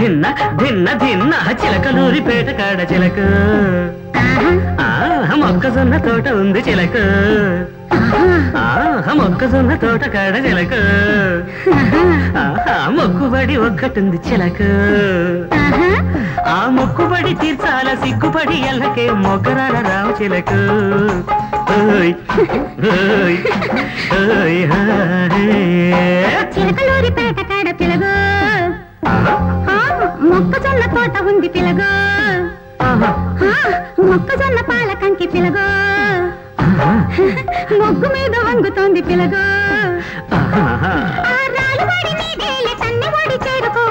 దిన్న దిన్న దిన్న చిలకలూరి పేట కాడ చిలక. ఆ, మొక్కజొన్న తోట ఉంది చిలక. ఆ, మొక్కజొన్న తోట కాడ చిలక. ఆహా, మొక్కుబడి ఒక్కటుంది చిలక. ఆ మొక్కుబడి తీర్చాల సిగ్గుపడి ఎల్లకే మొగ్గరాల రావు చిలక. చిలకలూరి పేట కాడ ఆ, మొక్కజొన్న తోట ఉంది పిలగు. మొక్కజొన్న పాల కంకి పిలగు. మొగ్గు మీద వంగుతోంది పిలగు. చేరుకో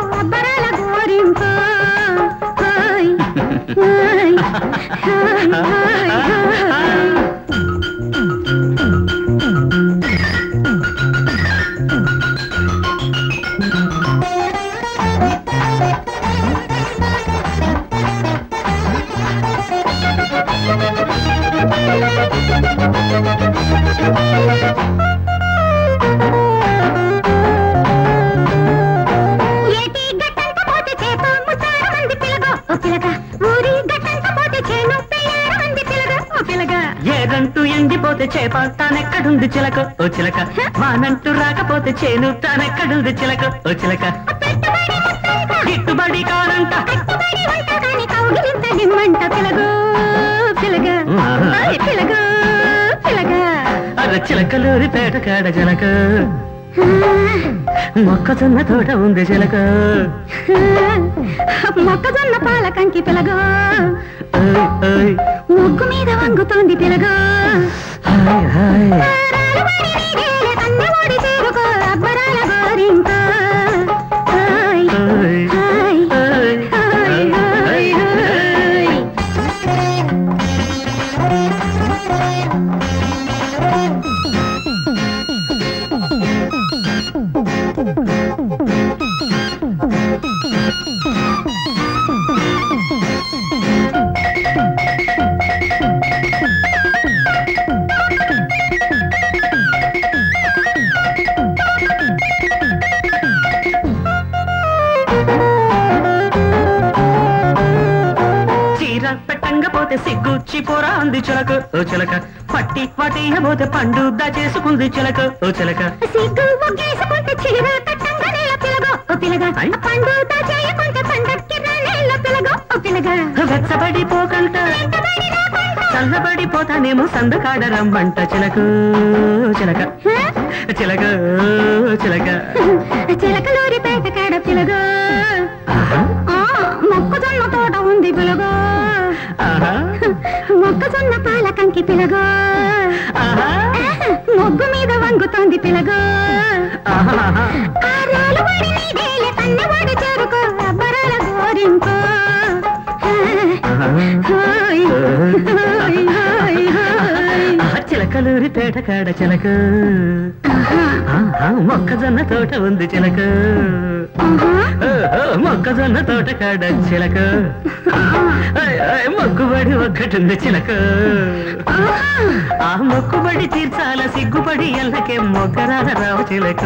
ఏదంటూ ఎండిపోతే చేప తానెక్కడుంది చిలక? ఓ చిలక. వానంటూ రాకపోతే చేను తానెక్కడుంది చిలక? ఓ చిలక. గిట్టుబడి కానంట నిమ్మంట పిలగ. చిలకలూరి పేట కాడ చిలక మొక్కజొన్న తోట ఉంది చిలక మొక్కజొన్న పాల కంకి పిలగో. ముగ్గు మీద వంగుతోంది పిలగో. Hi, hi. పోతే సిగ్గు చిపోరా అంది చిలక. ఓ చిలక. పట్టి పట్టియబోతే పండు చేసుకుంది చిలక. ఓ చిలక. వెచ్చబడి పోకంట చల్లబడి పోతానేమో సందకాడ రమ్మంట చిలక చిలక. చిలక చిలక. చిలకలూరి పేట కాడ పిలగో. మొక్కజొన్న పాల కంకి పిలగో. ఆహా, మొగ్గు మీద వంగుతోంది పిలగో. నీడేలే తన్నవాడు చేరుకో అబ్బరాల గోరింకో. చిలకలూరి పేట కాడ చిలక మొక్కజొన్న తోట ఉంది చిలక. మొక్కజొన్న తోట కాడ చిలక. ఆయ్, ఆయ్, మొక్కుబడి ఒక్కటుంది చిలక. ఆ మొక్కుబడి తీర్చాల సిగ్గుపడి ఎల్లకే మొగ్గరాల రావు చిలక.